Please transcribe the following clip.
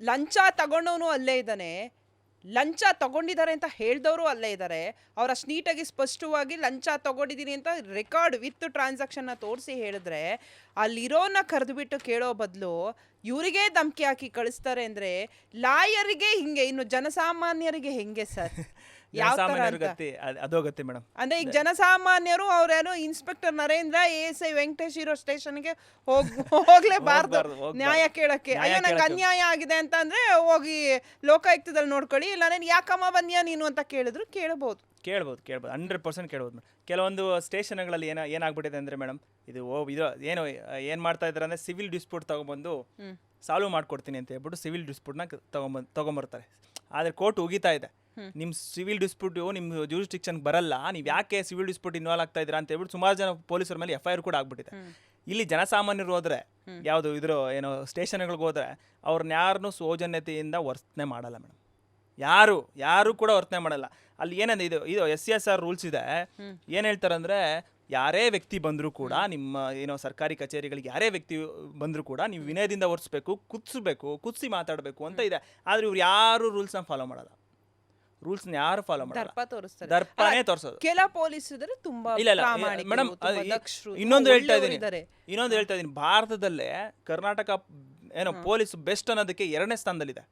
ಲಂಚ ತಗೊಂಡವನು ಅಲ್ಲೇ ಇದ್ದಾನೆ. ಲಂಚ ತಗೊಂಡಿದ್ದಾರೆ ಅಂತ ಹೇಳ್ದವರು ಅಲ್ಲೇ ಇದ್ದಾರೆ. ಅವ್ರು ಅಷ್ಟು ನೀಟಾಗಿ ಸ್ಪಷ್ಟವಾಗಿ ಲಂಚ ತಗೊಂಡಿದ್ದೀನಿ ಅಂತ ರೆಕಾರ್ಡ್ ವಿತ್ ಟ್ರಾನ್ಸಾಕ್ಷನ್ನ ತೋರಿಸಿ ಹೇಳಿದ್ರೆ ಅಲ್ಲಿರೋನ ಕರೆದುಬಿಟ್ಟು ಕೇಳೋ ಬದಲು ಇವರಿಗೆ ಧಮಕಿ ಹಾಕಿ ಕಳಿಸ್ತಾರೆ ಅಂದರೆ ಲಾಯರಿಗೆ ಹಿಂಗೆ, ಇನ್ನು ಜನಸಾಮಾನ್ಯರಿಗೆ ಹೆಂಗೆ ಸರ್? ಯಾವ ಗತಿ ಅದ್- ಅದೋಗತ್ತೆ ಮೇಡಮ್. ಅಂದ್ರೆ ಈಗ ಜನಸಾಮಾನ್ಯರು ಅವ್ರೇನು inspector Narendra A S I Venkatesh ಇರೋ ಸ್ಟೇಷನ್ಗೆ ಹೋಗ್ ಹೋಗ್ಲೇಬಾರ್ದು. ನ್ಯಾಯ ಕೇಳಕ್ಕೆ. ಅಯ್ಯೋ ನಂಗೆ ಅನ್ಯಾಯ ಆಗಿದೆ ಅಂತ ಅಂದ್ರೆ ಹೋಗಿ ಲೋಕಾಯುಕ್ತದಲ್ಲಿ ನೋಡ್ಕೊಳ್ಳಿ ಇಲ್ಲ ನಾನು ಯಾಕಮ್ಮ ಬಂದ್ಯಾ ನೀನು ಅಂತ ಕೇಳಿದ್ರು ಕೇಳಬಹುದು ಕೇಳ್ಬೋದು ಕೇಳ್ಬೋದು. ಹಂಡ್ರೆಡ್ ಪರ್ಸೆಂಟ್ ಕೇಳ್ಬೋದು ಮೇಡಮ್. ಕೆಲವೊಂದು ಸ್ಟೇಷನ್ಗಳಲ್ಲಿ ಏನ ಏನಾಗ್ಬಿಟ್ಟಿದೆ ಅಂದ್ರೆ ಮೇಡಮ್ ಇದು ಓ ಇದು ಏನು ಏನು ಮಾಡ್ತಾ ಇದ್ದಾರೆ ಅಂದರೆ ಸಿವಿಲ್ ಡಿಸ್ಪ್ಯೂಟ್ ತೊಗೊಂಬಂದು ಸಾಲ್ವ್ ಮಾಡ್ಕೊಡ್ತೀನಿ ಅಂತ ಹೇಳ್ಬಿಟ್ಟು ಸಿವಿಲ್ ಡಿಸ್ಪ್ಯೂಟ್ನ ತೊಗೊಂಬಂದು ತೊಗೊಂಬರ್ತಾರೆ. ಆದರೆ ಕೋರ್ಟ್ ಉಗಿತಾ ಇದೆ. ನಿಮ್ಮ ಸಿವಿಲ್ ಡಿಸ್ಪ್ಯೂಟು ನಿಮ್ಮ ಜೂರಿಸ್ಟಿಕ್ಷನ್ ಬರಲ್ಲ ನೀವು ಯಾಕೆ ಸಿವಿಲ್ ಡಿಸ್ಪ್ಯೂಟ್ ಇನ್ವಾಲ್ವ್ ಆಗ್ತಾ ಇದ್ದೀರಾ ಅಂತ ಹೇಳ್ಬಿಟ್ಟು ಸುಮಾರು ಜನ ಪೊಲೀಸರ ಮೇಲೆ ಎಫ್ ಐ ಆರ್ ಕೂಡ ಆಗ್ಬಿಟ್ಟಿದೆ. ಇಲ್ಲಿ ಜನಸಾಮಾನ್ಯರು ಹೋದ್ರೆ ಯಾವುದು ಇದ್ರ ಏನೋ ಸ್ಟೇಷನ್ಗಳಿಗೆ ಹೋದ್ರೆ ಅವ್ರನ್ನ ಯಾರನ್ನೂ ಸೌಜನ್ಯತೆಯಿಂದ ವರ್ತನೆ ಮಾಡಲ್ಲ ಮೇಡಮ್. ಯಾರು ಯಾರು ಕೂಡ ವರ್ತನೆ ಮಾಡಲ್ಲ. ಅಲ್ಲಿ ಏನಂದ್ರೆ ಇದು ಇದು S C S R rules ಇದೆ. ಏನು ಹೇಳ್ತಾರಂದ್ರೆ ಯಾರೇ ವ್ಯಕ್ತಿ ಬಂದರೂ ಕೂಡ ನಿಮ್ಮ ಏನೋ ಸರ್ಕಾರಿ ಕಚೇರಿಗಳಿಗೆ ಯಾರೇ ವ್ಯಕ್ತಿ ಬಂದರೂ ಕೂಡ ನೀವು ವಿನಯದಿಂದ ಒರೆಸ್ಬೇಕು ಕುದಿಸ್ಬೇಕು ಕುದಿಸಿ ಮಾತಾಡಬೇಕು ಅಂತ ಇದೆ. ಆದರೆ ಇವ್ರು ಯಾರು ರೂಲ್ಸ್ನ ಫಾಲೋ ಮಾಡಲ್ಲ. ರೂಲ್ಸ್ನ ಯಾರು ಫಾಲೋ ದರ್ಪ ತೋರಿಸ್ತಾರೆ. ದರ್ಪನೇ ತೋರಿಸೋದು. ಕೆಲ ಪೊಲೀಸರು ತುಂಬಾ ಇಲ್ಲ ಇಲ್ಲ ಪ್ರಾಮಾಣಿಕರು, ಮೇಡಮ್ ತುಂಬಾ ದಕ್ಷರು, ಇನ್ನೊಂದು ಹೇಳ್ತಾ ಇದ್ದೀನಿ. ಇನ್ನೊಂದು ಹೇಳ್ತಾ ಇದ್ದೀನಿ. ಭಾರತದಲ್ಲೇ ಕರ್ನಾಟಕ ಏನೋ ಪೊಲೀಸ್ ಬೆಸ್ಟ್ ಅನ್ನೋದಕ್ಕೆ ಎರಡನೇ ಸ್ಥಾನದಲ್ಲಿದೆ.